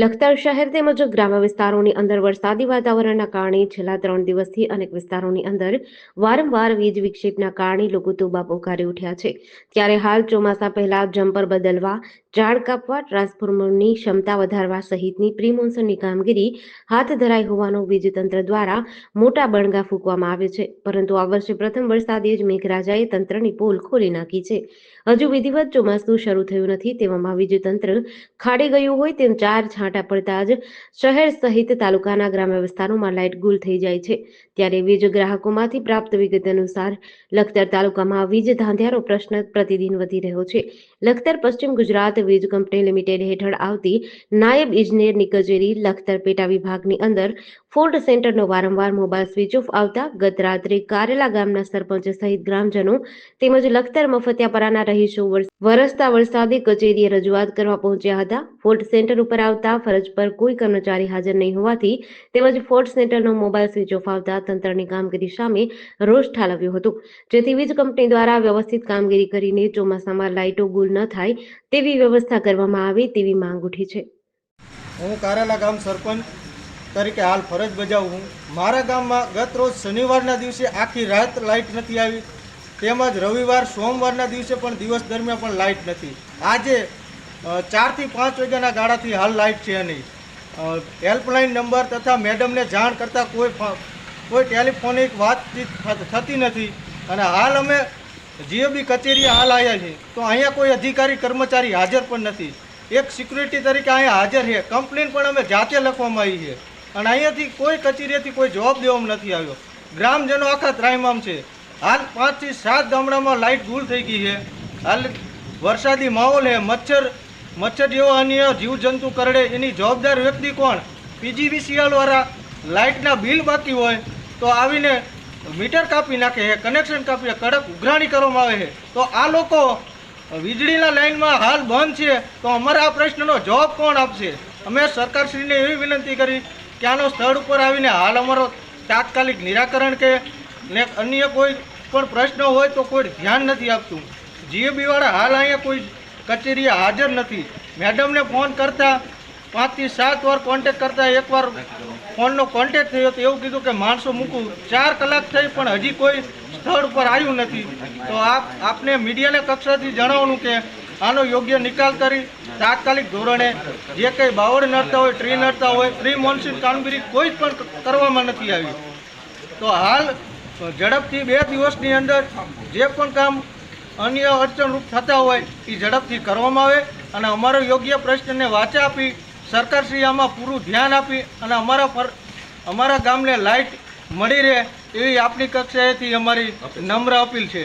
લખતર શહેર તેમજ ગ્રામ્ય વિસ્તારોની અંદર વરસાદી વાતાવરણના કારણે છેલ્લા ત્રણ દિવસથી અનેક વિસ્તારોની અંદર વારંવાર વીજ વિક્ષેપના કારણે લોકો તોબા પોકારી ઉઠ્યા છે. ત્યારે હાલ ચોમાસા પહેલા જમ્પર બદલવા ઝાડ કાપવા, ટ્રાન્સફોર્મરની ક્ષમતા વધારવા સહિતની પ્રી મોન્સૂનની કામગીરી હાથ ધરાઈ હોવાનો વીજતંત્ર દ્વારા મોટા બણગા ફૂંકવામાં આવે છે. પરંતુ આ વર્ષે પ્રથમ વરસાદે જ મેઘરાજાએ તંત્રની પોલ ખોલી નાખી છે. હજુ વિધિવત ચોમાસું શરૂ થયું નથી તેવામાં વીજતંત્ર ખાડી ગયું હોય તેમ ચાર છાંટા પડતા જ શહેર સહિત તાલુકાના ગ્રામ્ય વિસ્તારોમાં લાઇટ ગુલ થઈ જાય છે. ત્યારે વીજ ગ્રાહકોમાંથી પ્રાપ્ત વિગત અનુસાર લખતર તાલુકામાં વીજ ધાંધ્યારો પ્રશ્ન પ્રતિદિન વધી રહ્યો છે. લખતર પશ્ચિમ ગુજરાત વીજ કંપની લિમિટેડ હેઠળ આવતી નાયબ ઇજનેરની કચેરી લખતર પેટા વિભાગની અંદર ફોલ્ટ સેન્ટરનો વારંવાર મોબાઈલ સ્વિચ ઓફ આવતા ગત રાત્રે કારેલા ગામના સરપંચ સહિત ગ્રામજનો તેમજ લખતર મફતિયાપરાના રહીશો વરસતા વરસાદે કચેરીએ રજૂઆત કરવા પહોંચ્યા હતા. ફોલ્ટ સેન્ટર ઉપર આવતા ફરજ પર કોઈ કર્મચારી હાજર નહીં હોવાથી તેમજ ફોલ્ટ સેન્ટરનો મોબાઈલ સ્વિચ ઓફ આવતા તંત્રની કામગીરી સામે રોષ ઠાલવ્યો હતો. જેથી વીજ કંપની દ્વારા વ્યવસ્થિત કામગીરી કરીને ચોમાસામાં લાઇટો ગુલ ન થાય તેવી વ્યવસ્થા કરવામાં આવે તેવી માંગ ઉઠી છે. હું કારેલા ગામ સરપંચ તરીકે હાલ ફરજ બજાવું છું મારા ગામમાં ગત રોજ શનિવારના દિવસે આખી રાત લાઇટ નથી આવી. તેમજ રવિવાર, સોમવારના દિવસે પણ દિવસ દરમિયાન પણ લાઇટ નથી. આજે ચારથી પાંચ વાગ્યાના ગાળાથી હાલ લાઇટ છે નહીં. હેલ્પલાઇન નંબર તથા મેડમને જાણ કરતાં કોઈ કોઈ ટેલિફોનિક વાતચીત થતી નથી. અને હાલ અમે જીએબી કચેરીએ હાલ આવ્યા છીએ. તો અહીંયા કોઈ અધિકારી, કર્મચારી હાજર પણ નથી. એક સિક્યુરિટી તરીકે અહીંયા હાજર છે. કમ્પ્લેન પણ અમે જાતે લખવામાં આવી છે. અને અહીંયાથી કોઈ કચેરીએથી કોઈ જવાબ દેવામાં નથી આવ્યો. ગ્રામજનો આખા ત્રાયમામ છે. હાલ પાંચથી સાત ગામડામાં લાઇટ ગુલ થઈ ગઈ છે. હાલ વરસાદી માહોલ છે. મચ્છર મચ્છર જેવો અન્ય જીવજંતુ કરડે એની જવાબદાર વ્યક્તિ કોણ? પીજીવીસીએલ વાળા લાઇટના બિલ બાકી હોય તો આવીને મીટર કાપી નાખે છે, કનેક્શન કાપીએ કડક ઉઘરાણી કરવામાં આવે છે. તો આ લોકો વીજળીના લાઇનમાં હાલ બંધ છે. તો અમારા આ પ્રશ્નનો જવાબ કોણ આપશે? અમે સરકારશ્રીને એવી વિનંતી કરી આનો સ્થળ ઉપર આવીને હાલ અમારો તાત્કાલિક નિરાકરણ કે ને અન્ય કોઈ પણ પ્રશ્ન હોય તો કોઈ ધ્યાન નથી આપતું. જીએબીવાળા હાલ અહીંયા કોઈ કચેરીએ હાજર નથી. મેડમને ફોન કરતાં પાંચથી સાત વાર કોન્ટેક કરતાં એકવાર ફોનનો કોન્ટેક થયો તો એવું કીધું કે માણસો મૂકું. ચાર કલાક થઈ પણ હજી કોઈ સ્થળ ઉપર આવ્યું નથી. તો આપ, આપને મીડિયાને કક્ષાથી જણાવવાનું કે આનો યોગ્ય નિકાલ કરી તાત્કાલિક ધોરણે જે કંઈ બાવળ નડતા હોય, ટ્રી નડતા હોય પ્રી મોન્સૂન કામગીરી કોઈ પણ કરવામાં નથી આવી. તો હાલ ઝડપથી બે દિવસની અંદર જે પણ કામ અન્ય અડચણરૂપ થતા હોય એ ઝડપથી કરવામાં આવે અને અમારો યોગ્ય પ્રશ્નને વાચા આપી સરકારશ્રી આમાં પૂરું ધ્યાન આપી અને અમારા પર, અમારા ગામને લાઇટ મળી રહે એવી આપણી કક્ષાએથી અમારી નમ્ર અપીલ છે.